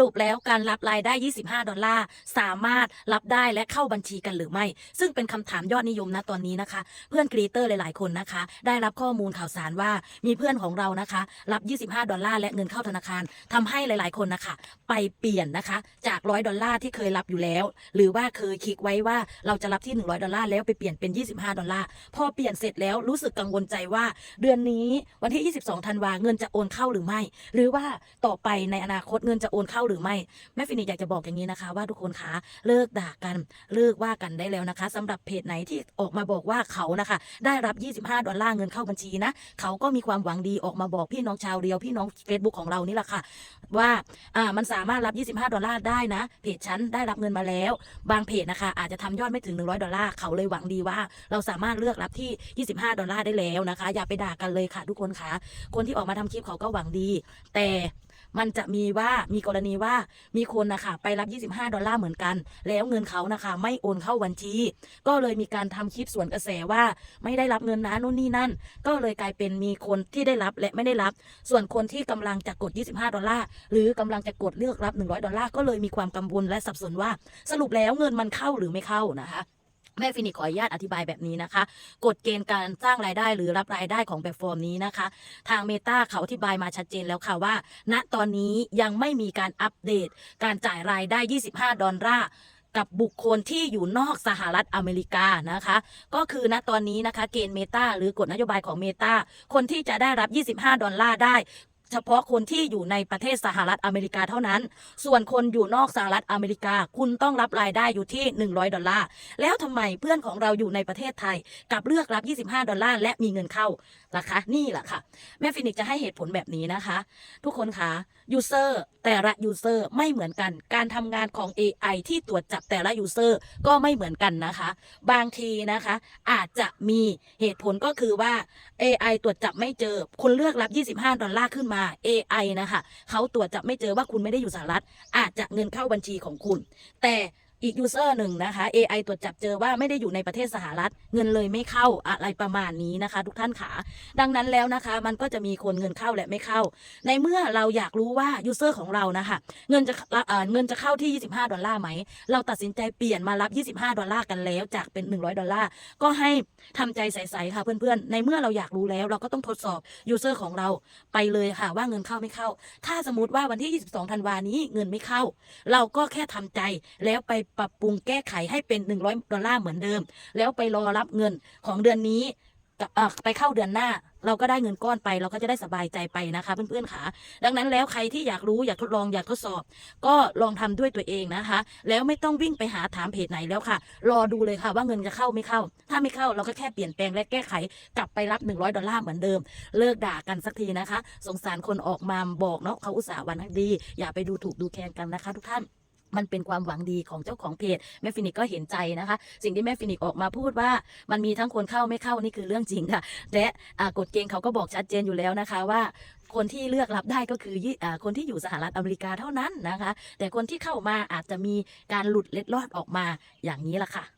รุปแล้วการรับรายได้ 25 ดอลลาร์ สามารถรับได้และเข้าบัญชีกันหรือไม่ ซึ่งเป็นคำถามยอดนิยมนะตอนนี้นะคะ เพื่อนครีเตอร์หลาย ๆ คนนะคะ ได้รับข้อมูลข่าวสารว่ามีเพื่อนของเรานะคะ รับ 25 ดอลลาร์และเงินเข้าธนาคารทำให้หลาย ๆ คนนะคะ ไปเปลี่ยนนะคะ จาก 100 ดอลลาร์ที่เคยรับอยู่แล้ว หรือว่าเคยคลิกไว้ว่าเราจะรับที่ 100 ดอลลาร์แล้วไปเปลี่ยนเป็น 25 ดอลลาร์ พอเปลี่ยนเสร็จแล้วรู้สึกกังวลใจว่า เดือนนี้วันที่ 22 ธันวาเงินจะโอนเข้าหรือไม่ หรือว่าต่อไปในอนาคตเงินจะโอนเข้าหรือไม่แม่ฟินิกอยากจะบอกอย่างนี้นะคะ ว่าทุกคนคะเลิกด่ากันเลิกว่ากันได้แล้วนะคะสำหรับเพจไหนที่ออกมาบอกว่าเขานะคะ ได้รับ 25 ดอลลาร์เงินเข้าบัญชีนะ เขาก็มีความหวังดีออกมาบอกพี่น้องชาวเรียวพี่น้อง Facebook ของเรานี่แหละค่ะ ว่าอ่ามันสามารถรับ 25 ดอลลาร์ได้นะ เพจฉันได้รับเงินมาแล้ว บางเพจนะคะ อาจจะทำยอดไม่ถึง 100 ดอลลาร์เขาเลยหวังดีว่า เราสามารถเลือกรับที่ 25 ดอลลาร์ได้แล้วนะคะ อย่าไปด่ากันเลยค่ะทุกคนคะคนที่ออกมาทำคลิปเขาก็หวังดี แต่ มันจะมีว่ามีกรณีว่ามีคนนะคะไปรับ 25 ดอลลาร์เหมือนกัน แล้วเงินเขานะคะไม่โอนเข้าบัญชี ก็เลยมีการทำคลิปส่วนกระแสว่า ไม่ได้รับเงินนะนู่นนี่นั่น ก็เลยกลายเป็นมีคนที่ได้รับและไม่ได้รับ ส่วนคนที่กำลังจะกด 25 ดอลลาร์หรือกำลังจะกดเลือกรับ 100 ดอลลาร์ก็เลยมีความกังวลและสับสนว่า สรุปแล้วเงินมันเข้าหรือไม่เข้านะคะ แม่ฟินิกขออนุญาตอธิบายแบบนี้นะคะ กฎเกณฑ์การสร้างรายได้หรือรับรายได้ของแบบฟอร์มนี้นะคะ ทางเมตาเขาอธิบายมาชัดเจนแล้วค่ะว่า ณตอนนี้ยังไม่มีการอัปเดต การจ่ายรายได้ 25 ดอลลาร์กับบุคคลที่อยู่นอกสหรัฐอเมริกานะคะ ก็คือณตอนนี้นะคะเกณฑ์เมตาหรือกฎนโยบายของเมตาคนที่จะได้รับ 25 ดอลลาร์ได้ เฉพาะคนที่อยู่ในประเทศสหรัฐอเมริกาเท่านั้น ส่วนคนอยู่นอกสหรัฐอเมริกา คุณต้องรับรายได้อยู่ที่ 100 ดอลลาร์ แล้วทำไมเพื่อนของเราอยู่ในประเทศไทยกลับเลือกรับ 25 ดอลลาร์และมีเงินเข้าล่ะคะ นี่แหละค่ะ แม่ฟินิกจะให้เหตุผลแบบนี้นะคะ ทุกคนคะยูเซอร์แต่ละยูเซอร์ไม่เหมือนกัน การทำงานของ AI ที่ตรวจจับแต่ละยูเซอร์ก็ไม่เหมือนกันนะคะ บางทีนะคะ อาจจะมีเหตุผลก็คือว่า AI ตรวจจับไม่เจอ คุณเลือกรับ 25 ดอลลาร์ขึ้นมา AI นะคะเขาตรวจจับไม่เจอว่าคุณไม่ได้อยู่สหรัฐ อาจจะเงินเข้าบัญชีของคุณ แต่ อีกยูเซอร์หนึ่งนะคะ AI ตรวจจับเจอว่าไม่ได้อยู่ในประเทศสหรัฐ เงินเลยไม่เข้าอะไรประมาณนี้นะคะ ทุกท่านขาดังนั้นแล้วนะคะ มันก็จะมีคนเงินเข้าและไม่เข้า ในเมื่อเราอยากรู้ว่ายูเซอร์ของเรานะคะเงินจะเอ่อเงินจะเข้าที่ 25 ดอลลาร์ไหม เราตัดสินใจเปลี่ยนมารับ 25 ดอลลาร์กันแล้วจากเป็น 100 ดอลลาร์ก็ให้ทำใจใสๆค่ะเพื่อนๆ ในเมื่อเราอยากรู้แล้วเราก็ต้องทดสอบยูเซอร์ของเราไปเลยค่ะว่าเงินเข้าไม่เข้า ถ้าสมมติว่าวันที่ 22 ธันวานี้เงินไม่เข้า เราก็แค่ทำใจแล้วไปปรับปรุงแก้ไขให้เป็น 100 ดอลลาร์เหมือนเดิม แล้วไปรอรับเงินของเดือนนี้ไปเข้าเดือนหน้า เราก็ได้เงินก้อนไป เราก็จะได้สบายใจไปนะคะ เพื่อนๆค่ะดังนั้นแล้วใครที่อยากรู้อยากทดลองอยากทดสอบ ก็ลองทำด้วยตัวเองนะคะ แล้วไม่ต้องวิ่งไปหาถามเพจไหนแล้วค่ะ รอดูเลยค่ะว่าเงินจะเข้าไม่เข้า ถ้าไม่เข้าเราก็แค่เปลี่ยนแปลงและแก้ไขกลับไปรับ 100 ดอลลาร์เหมือนเดิม เลิกด่ากันสักทีนะคะ สงสารคนออกมาบอกเนาะเขาอุตส่าห์วันดี อย่าไปดูถูกดูแคลนกันนะคะ ทุกท่าน มันเป็นความหวังดีของเจ้าของเพจแม่ฟินิกก็เห็นใจนะคะ สิ่งที่แม่ฟินิกออกมาพูดว่า มันมีทั้งคนเข้าไม่เข้านี่คือเรื่องจริงค่ะและกฎเกณฑ์เขาก็บอกชัดเจนอยู่แล้วนะคะว่าคนที่เลือกรับได้ก็คืออคนที่อยู่สหรัฐอเมริกาเท่านั้นนะคะ แต่คนที่เข้ามาอาจจะมีการหลุดเล็ดลอดออกมาอย่างนี้ล่ะค่ะ